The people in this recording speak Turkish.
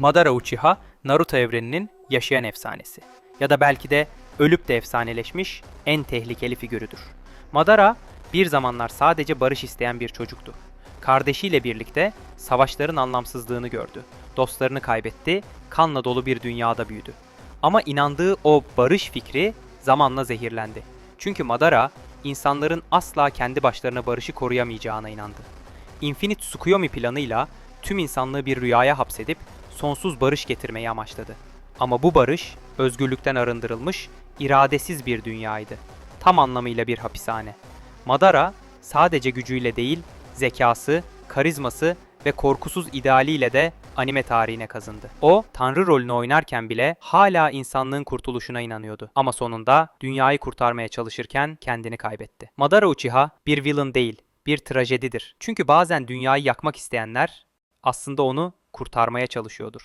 Madara Uchiha, Naruto evreninin yaşayan efsanesi. Ya da belki de ölüp de efsaneleşmiş en tehlikeli figürüdür. Madara bir zamanlar sadece barış isteyen bir çocuktu. Kardeşiyle birlikte savaşların anlamsızlığını gördü. Dostlarını kaybetti, kanla dolu bir dünyada büyüdü. Ama inandığı o barış fikri zamanla zehirlendi. Çünkü Madara insanların asla kendi başlarına barışı koruyamayacağına inandı. Infinite Tsukuyomi planıyla tüm insanlığı bir rüyaya hapsedip sonsuz barış getirmeyi amaçladı. Ama bu barış özgürlükten arındırılmış, iradesiz bir dünyaydı. Tam anlamıyla bir hapishane. Madara sadece gücüyle değil, zekası, karizması ve korkusuz idealiyle de anime tarihine kazındı. O, tanrı rolünü oynarken bile hala insanlığın kurtuluşuna inanıyordu. Ama sonunda dünyayı kurtarmaya çalışırken kendini kaybetti. Madara Uchiha bir villain değil, bir trajedidir. Çünkü bazen dünyayı yakmak isteyenler aslında onu kurtarmaya çalışıyordur.